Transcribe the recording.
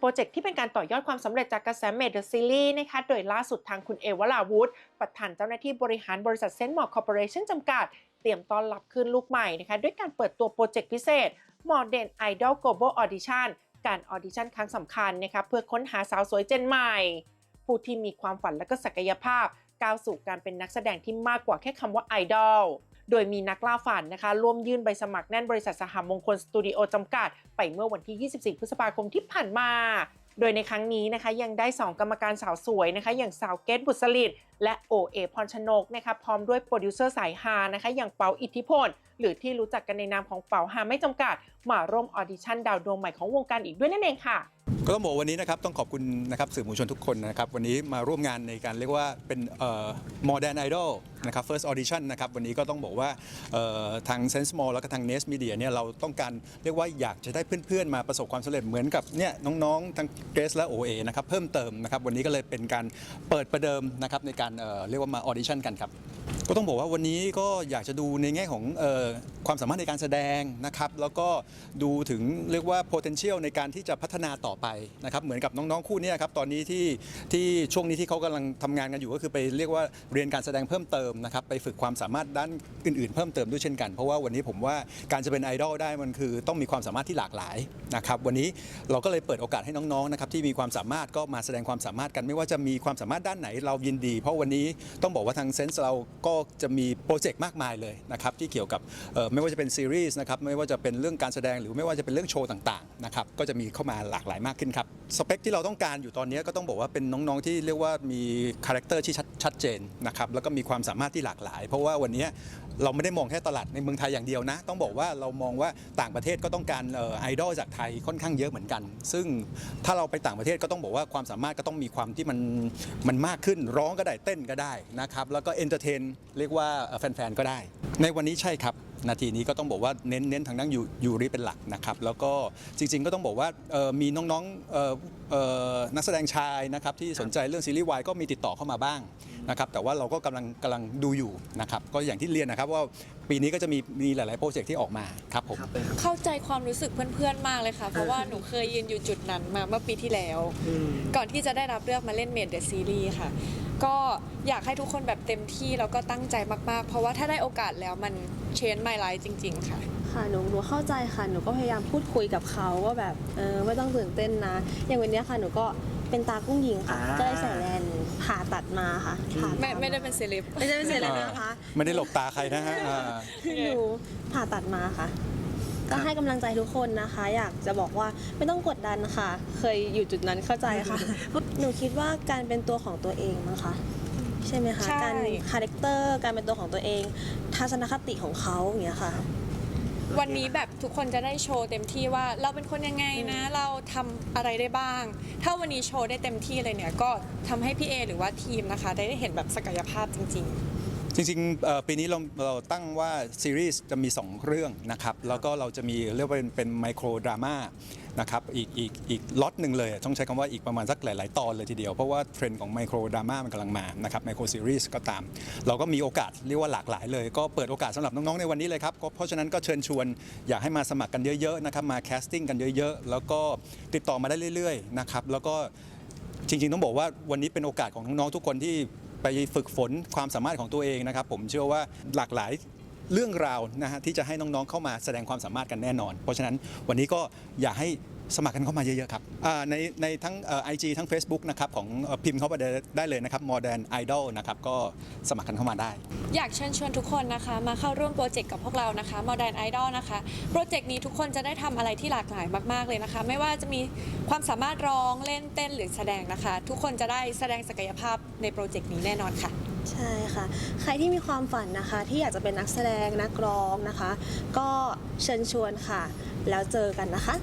โปรเจกต์ที่เป็นการต่อยอดความสำเร็จจากกระแสเมดเดอะซีรีส์นะคะ โดยล่าสุดทางคุณเอวลาวุธประธานเจ้าหน้าที่บริหารบริษัทเซนต์มอร์คอร์ปอเรชั่นจำกัด เตรียมต้อนรับคืนลูกใหม่นะคะด้วยการเปิดตัวโปรเจกต์พิเศษ Modern Idol Global Audition การออดิชั่นครั้งสำคัญนะคะเพื่อค้นหาสาวสวยเจนใหม่ ผู้ที่มีความฝันและก็ศักยภาพก้าวสู่การเป็นนักแสดงที่มากกว่าแค่คำว่าไอดอล โดยมีนักล่าฝันนะคะ ร่วมยื่นใบสมัครแน่นบริษัทสหมงคลสตูดิโอจำกัด ไปเมื่อวันที่ 24 พฤษภาคมที่ผ่านมา โดยในครั้งนี้นะคะยังได้ 2 กรรมการสาวสวยนะคะ อย่างสาวเกตบุษลิต และโอเอพรชนกนะคะพร้อมด้วยโปรดิวเซอร์สายฮานะคะอย่างเปาอิทธิพล หรือที่รู้จักกันในนามของเปาฮาไม่จำกัด มาร่วมออดิชั่นดาวดวงใหม่ของวงการอีกด้วยนั่นเองค่ะก็ต้องบอกวันนี้นะครับต้องขอบคุณนะครับสื่อมวลชนทุกคนนะครับวันนี้มาร่วมงานในการเรียกว่าเป็นเอ่อ Modern Idol นะครับ First Audition นะครับวันนี้ก็ต้องบอกว่าเอ่อทาง Sense Mall แล้วก็ทาง Nest Media เนี่ยเราต้องการเรียกว่าอยากจะได้เพื่อนๆ มาประสบความสำเร็จเหมือนกับเนี่ยน้องๆ ทั้งเกรซและ OA นะครับเพิ่มเติมนะครับวันนี้ก็เลยเป็นการเปิดประเดิมนะครับในการเอ่อเรียกว่ามาออดิชั่นกันครับ ก็ต้องบอกว่าวันนี้ก็อยากจะดูในแง่ของออความสามารถในการแสดงนะครับ แล้วก็ดูถึงเรียกว่า potential ในการที่จะพัฒนาต่อไปนะครับเหมือนกับน้องๆคู่นี้ครับตอนนี้ที่ที่ช่วงนี้ที่เขากำลังทำงานกันอยู่ก็คือไปเรียกว่าเรียนการแสดงเพิ่มเติมนะครับไปฝึกความสามารถด้านอื่น ๆ เพิ่มเติมด้วยเช่นกัน เพราะว่าวันนี้ผมว่าการจะเป็นไอดอลได้มันคือต้องมีความสามารถที่หลากหลายนะครับวันนี้เราก็เลยเปิดโอกาสให้น้องๆนะครับที่มีความสามารถก็มาแสดงความสามารถกัน ไม่ว่าจะมีความสามารถด้านไหนเรายินดี เพราะวันนี้ต้องบอกว่าทางเซนส์เราก็็จะมีโปรเจกต์มากมายเลยนะครับที่เกี่ยวกับไม่ว่าจะเป็นซีรีส์นะครับไม่ว่าจะเป็นเรื่องการแสดงหรือไม่ว่าจะเป็นเรื่องโชว์ต่างๆนะครับก็จะมีเข้ามาหลากหลายมากขึ้นครับ สเปคที่เราต้องการอยู่ตอนนี้ก็ต้องบอกว่าเป็นน้องๆที่เรียกว่ามีคาแรคเตอร์ที่ชัดเจนนะครับแล้วก็มีความสามารถที่หลากหลาย เพราะว่าวันนี้เราไม่ได้มองแค่ตลาดในเมืองไทยอย่างเดียวนะ ต้องบอกว่าเรามองว่าต่างประเทศก็ต้องการไอดอลจากไทยค่อนข้างเยอะเหมือนกัน ซึ่งถ้าเราไปต่างประเทศก็ต้องบอกว่าความสามารถก็ต้องมีความที่มันมันมากขึ้นร้องก็ได้เต้นก็ได้นะครับแล้วก็เอนเตอร์เทนเรียกว่าแฟนๆก็ได้ ในวันนี้ใช่ครับ นาทีนี้ก็ต้องบอกว่าเน้นเน้นทางด้านยูยูริเป็นหลักนะครับ แล้วก็จริงๆก็ต้องบอกว่าเอ่อมีน้องๆเอ่อเอ่อนักแสดงชายนะครับที่สนใจเรื่องซีรีส์วายก็มีติดต่อเข้ามาบ้างนะครับแต่ว่าเราก็กำลังกำลังดูอยู่นะครับก็อย่างที่เรียนนะครับว่าปีนี้ก็จะมีมีหลายๆโปรเจกต์ที่ออกมาครับผมเข้าใจความรู้สึกเพื่อนๆมากเลยค่ะ เพราะว่าหนูเคยยืนอยู่จุดนั้นมาเมื่อปีที่แล้ว ก่อนที่จะได้รับเลือกมาเล่นเมดเดอะซีรีส์ค่ะ ก็อยากให้ทุกคนแบบเต็มที่แล้วก็ตั้งใจมากๆ เพราะว่าถ้าได้โอกาสแล้วมันเชนไมล์ไลฟ์จริง ๆ ค่ะ ค่ะหนูหนูเข้าใจค่ะหนูก็พยายามพูดคุยกับเขาว่าแบบเออไม่ต้องตื่นเต้นนะ อย่างวันเนี้ยค่ะหนูก็เป็นตากุ้งหญิงค่ะอ่า ก็เลยใส่แลนส์ผ่าตัดมาค่ะผ่าไม่ตัไม่ได้เป็นเซเลบ ไม่ใช่เป็นเสียเลยนะคะ ไม่ได้หลบตาใครนะฮะอ่า คือหนูผ่าตัดมาค่ะ ก็ให้กำลังใจทุกคนนะคะ อยากจะบอกว่าไม่ต้องกดดันค่ะ เคยอยู่จุดนั้นเข้าใจค่ะ หนูคิดว่าการเป็นตัวของตัวเองมั้งคะ ใช่ไหมคะ ใช่ การคาแรคเตอร์ การเป็นตัวของตัวเอง ทัศนคติของเขาอย่างเงี้ยค่ะ วันนี้แบบทุกคนจะได้โชว์เต็มที่ว่าเราเป็นคนยังไงนะ เราทำอะไรได้บ้าง ถ้าวันนี้โชว์ได้เต็มที่เลยเนี่ยก็ทำให้พี่เอหรือว่าทีมนะคะ ได้เห็นแบบศักยภาพจริงๆ จริงๆปีนี้เราเราตั้งว่าซีรีส์จะมี 2 เรื่องนะครับ แล้วก็เราจะมีเรียกว่าเป็นเป็นไมโครดราม่านะครับอีกอีกอีกล็อตหนึ่งเลย ต้องใช้คำว่าอีกประมาณสักหลาย ๆ ตอนเลยทีเดียว เพราะว่าเทรนด์ของไมโครดราม่ามันกำลังมานะครับไมโครซีรีส์ก็ตาม เราก็มีโอกาสเรียกว่าหลากหลายเลย ก็เปิดโอกาสสำหรับน้อง ๆ ในวันนี้เลยครับ เพราะฉะนั้นก็เชิญชวนอยากให้มาสมัครกันเยอะ ๆ นะครับ มาแคสติ้งกันเยอะ ๆ แล้วก็ติดต่อมาได้เรื่อย ๆ นะครับแล้วก็จริง ๆ ต้องบอกว่าวันนี้เป็นโอกาสของน้อง ๆ ทุกคนที่ ไปฝึกฝนความสามารถของตัวเองนะครับ ผมเชื่อว่าหลากหลายเรื่องราวนะฮะที่จะให้น้องๆเข้ามาแสดงความสามารถกันแน่นอน เพราะฉะนั้นวันนี้ก็อยากให้ สมัครกันเข้ามาเยอะๆครับอ่าในในทั้งไอจีทั้ง Facebook นะครับของเอ่อพิมพ์เข้าไปได้ได้เลยนะครับ Modern Idol นะครับก็สมัครกันเข้ามาได้ อยากเชิญชวนทุกคนนะคะ มาเข้าร่วมโปรเจกต์กับพวกเรานะคะ Modern Idol นะคะโปรเจกต์นี้ทุกคนจะได้ทำอะไรที่หลากหลายมากๆเลยนะคะ ไม่ว่าจะมีความสามารถร้องเล่นเต้นหรือแสดงนะคะ ทุกคนจะได้แสดงศักยภาพในโปรเจกต์นี้แน่นอนค่ะใช่ค่ะ ใครที่มีความฝันนะคะ ที่อยากจะเป็นนักแสดงนักร้องนะคะ ก็เชิญชวนค่ะ แล้วเจอกันนะคะ